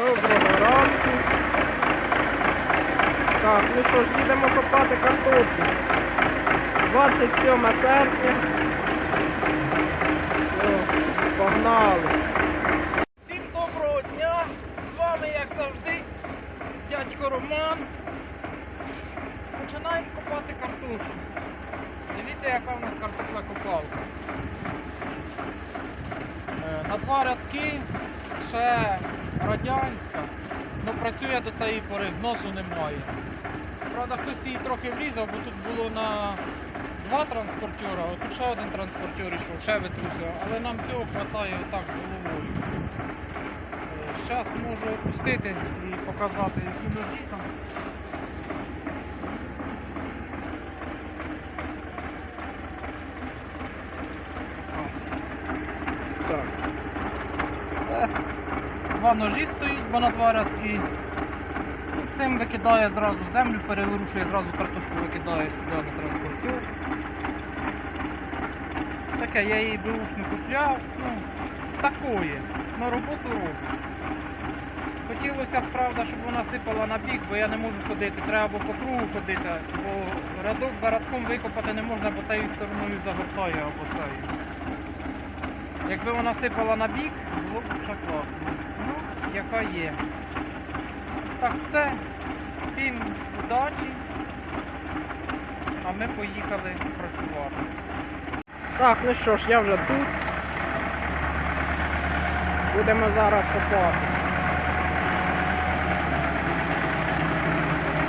Доброго ранку. Так, ну що ж, їдемо копати картоплю. 27 серпня. Все, погнали. Всім доброго дня! З вами, як завжди, дядько Роман. Починаємо копати картоплю. Дивіться, яка в нас картопля копалка. Е, На два рядки ще радянська, але працює до цієї пори, зносу немає. Правда, хтось її трохи врізав, бо тут було на два транспортера, а тут ще один транспортер йшов, ще витрусив, але нам цього вистачає отак з головою. Зараз можу опустити і показати, які ножі там. Так. Два ножі стоїть, бо на два рядки. Цим викидає зразу землю, переворушує, зразу картошку викидає сюди на транспортер. Таке, я її беушну купляв, ну, такої, на роботу роблю. Хотілося б, правда, щоб вона сипала на бік, бо я не можу ходити, треба або по кругу ходити, бо рядок за рядком викопати не можна, бо тією стороною загортає або цією. Якби вона сипала на бік, було б ще класно. Ну, яка є. Так, все. Всім удачі. А ми поїхали працювати. Так, ну що ж, я вже тут. Будемо зараз копати.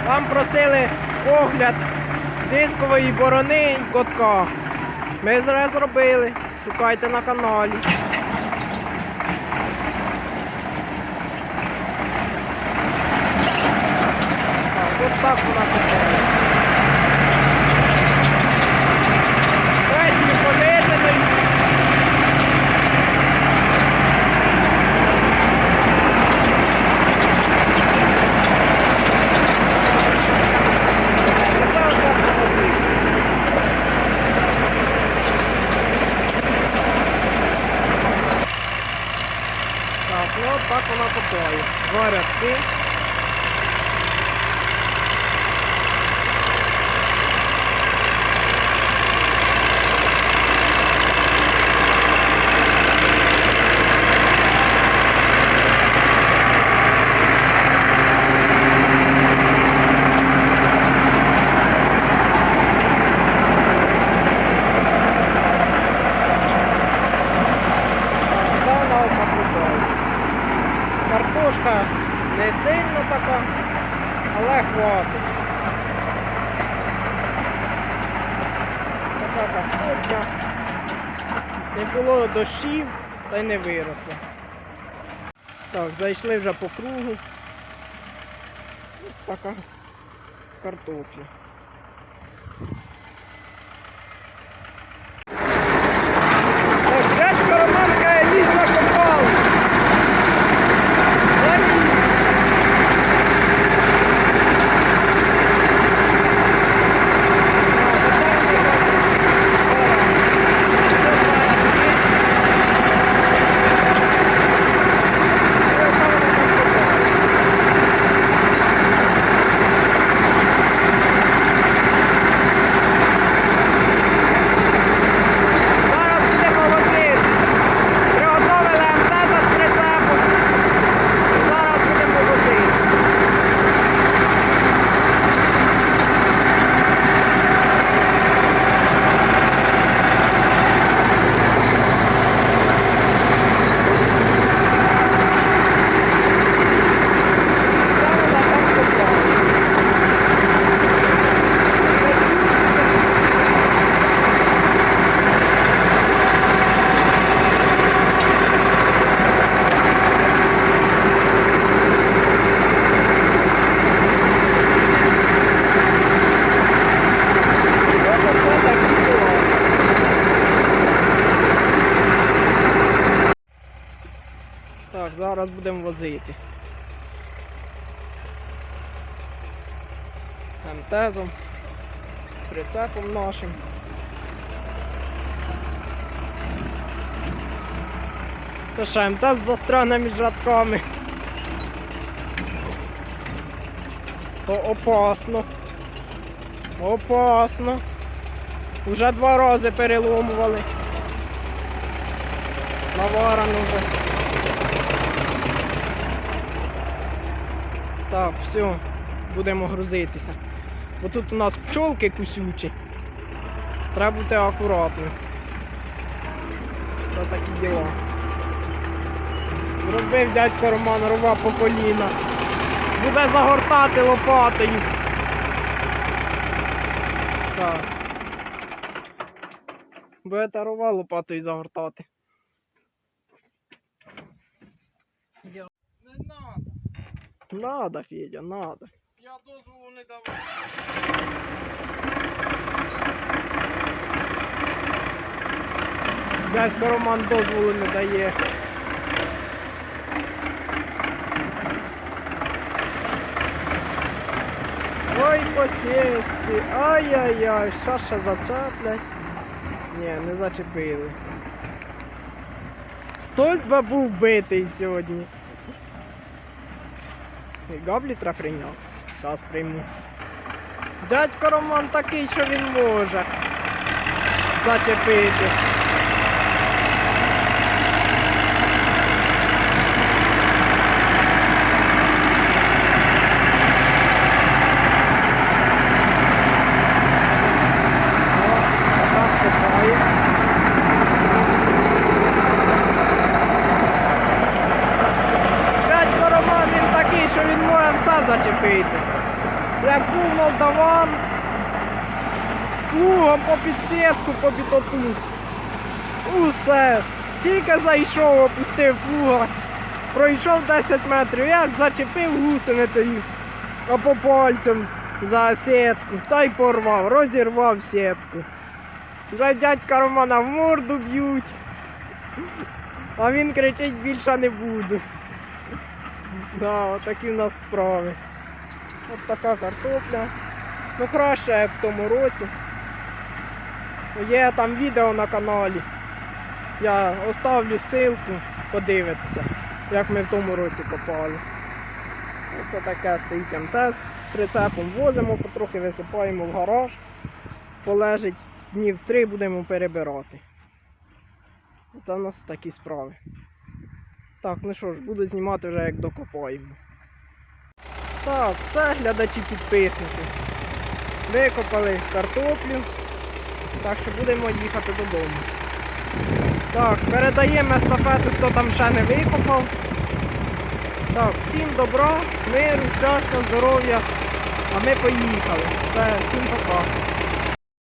Вам просили огляд дискової борони і котка. Ми вже зробили. Шукайте на каналі. Так, от так вона копає. Так, ну от так вона копає. Два рядки. Так, вона отак копає. Картошка не сильно така, але хватить. Така картопля. Не було дощів, та й не виросла. Так, зайшли вже по кругу. Така картопля. Так, дядько Роман каже, ліс закопав. Заліз. Зараз будемо возити. Приготовили МТЗ з прицепом. Зараз будемо возити. Зараз так копали. Ось оце такі діла. Так, зараз будемо возити. МТЗом, з прицепом нашим. Ще МТЗ застряне між рядками. То опасно. Опасно. Уже два рази переломували. Наварано вже. Так, все, будемо грузитися. Бо тут у нас пчолки кусючі. Треба бути акуратним. Це такі діла. Робив дядько Роман рова по коліна. Буде загортати лопатою. Так. Буде рова лопатою загортати. Надо. Федя, надо. Я дозволу не давав. Дядько Роман дозволу не дає. Ой, по сітці. Ай-яй-яй, що ще зачеплять? Ні, не зачепили. Хтось би був битий сьогодні. І прийняв. Зараз прийму. Дядько Роман такий, що він може зачепити. О, так копає. Дядько Роман він такий, що він може все зачепити. Як був молдаван, з плугом по підсітку, по бітоту. Усе. Тільки зайшов, опустив плуга. Пройшов 10 метрів, як зачепив гусеницею або пальцем за сітку, та й порвав, розірвав сітку. Вже дядька Романа в морду б'ють. А він кричить більше не буду. Да, отакі в нас справи. От така картопля. Ну краще в тому році. Є там відео на каналі. Я оставлю ссылку, подивитися, як ми в тому році копали. Оце таке стоїть МТС. Прицепом возимо, потрохи висипаємо в гараж. Полежить днів три будемо перебирати. Це в нас такі справи. Так, ну що ж, буду знімати вже як докопаємо. Так, все, глядачі підписники. Викопали картоплю. Так що будемо їхати додому. Так, передаємо естафету, хто там ще не викопав. Так, всім добра, миру, щастя, здоров'я. А ми поїхали. Все, всім пока.